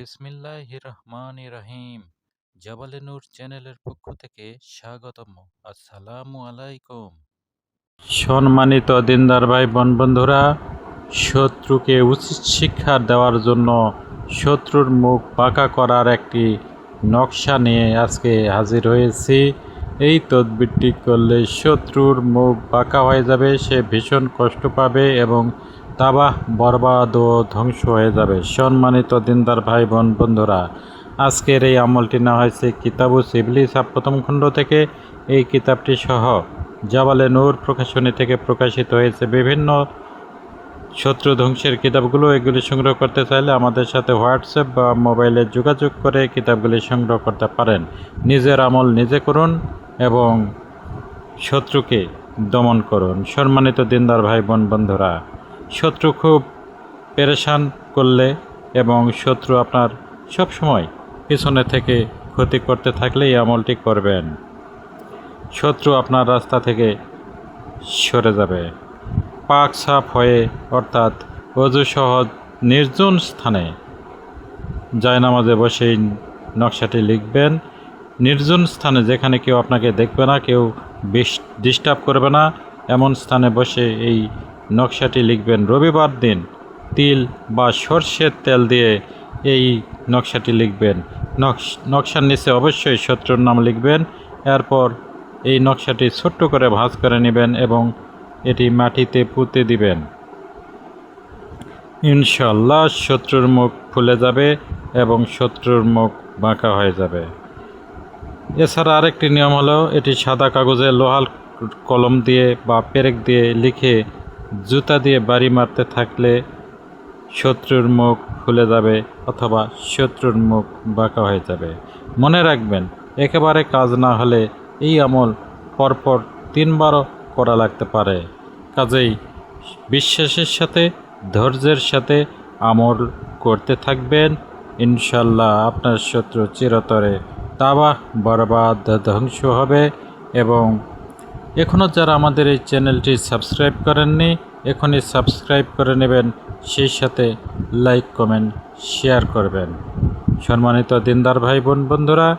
বিসমিল্লাহ রহমান রহিম জাবালে নূর চ্যানেলের পক্ষ থেকে স্বাগতম। আসসালামু আলাইকুম। সম্মানিত দিনদার ভাই বোন বন্ধুরা, শত্রুকে উচিত শিক্ষা দেওয়ার জন্য শত্রুর মুখ পাকা করার একটি নকশা নিয়ে আজকে হাজির হয়েছি। এই তদবিরটি করলে শত্রুর মুখ বাঁকা হয়ে যাবে, সে ভীষণ কষ্ট পাবে এবং তাবাহ বরবাদ ও ধ্বংস হয়ে যাবে। সম্মানিত দিনদার ভাই বোন বন্ধুরা, আজকের এই আমলটি না হয়েছে কিতাবু সাব প্রথম খণ্ড থেকে এই কিতাবটি সহ জাবালে নূর প্রকাশনী থেকে প্রকাশিত হয়েছে বিভিন্ন শত্রু ধ্বংসের কিতাবগুলো। এগুলি সংগ্রহ করতে চাইলে আমাদের সাথে হোয়াটসঅ্যাপ বা মোবাইলে যোগাযোগ করে কিতাবগুলি সংগ্রহ করতে পারেন। নিজের আমল নিজে করুন এবং শত্রুকে দমন করুন। সম্মানিত দিনদার ভাই বোন বন্ধুরা শত্রু খুব পেরেশান করলে এবং শত্রু আপনার সব সময় পিছনে থেকে ক্ষতি করতে থাকলে এই আমলটি করবেন। শত্রু আপনার রাস্তা থেকে সরে যাবে। পাক সাফ হয়ে, অর্থাৎ অজু সহ নির্জন স্থানে জায়নামাজে বসেই নকশাটি লিখবেন। নির্জন স্থানে যেখানে কেউ আপনাকে দেখবে না, কেউ ডিস্টার্ব করবে না। এমন স্থানে বসে এই নকশাটি লিখবেন রবিবার দিন। তিল বা সর্ষের তেল দিয়ে এই নকশাটি লিখবেন। নকশার নিচে অবশ্যই শত্রুর নাম লিখবেন। এরপর এই নকশাটি ছোট্ট করে ভাঁজ করে নেবেন এবং এটি মাটিতে পুঁতে দিবেন। ইনশাল্লাহ শত্রুর মুখ ফুলে যাবে এবং শত্রুর মুখ বাঁকা হয়ে যাবে। এছাড়া আরেকটি নিয়ম হলো এটি সাদা কাগজে লোহাল কলম দিয়ে বা পেরেক দিয়ে লিখে জুতা দিয়ে বাড়ি মারতে থাকলে শত্রুর মুখ খুলে যাবে অথবা শত্রুর মুখ বাঁকা হয়ে যাবে। মনে রাখবেন, একেবারে কাজ না হলে এই আমল পরপর তিনবারও করা লাগতে পারে। কাজেই বিশ্বাসের সাথে, ধৈর্যের সাথে আমল করতে থাকবেন। ইনশাল্লাহ আপনার শত্রু চিরতরে তাবাহ বরবাদ, ধ্বংস হবে এবং এখনও যারা আমাদের এই চ্যানেলটি সাবস্ক্রাইব করেননি, এখনই সাবস্ক্রাইব করে নেবেন, সেই সাথে লাইক, কমেন্ট, শেয়ার করবেন। সম্মানিত দিনদার ভাই বোন বন্ধুরা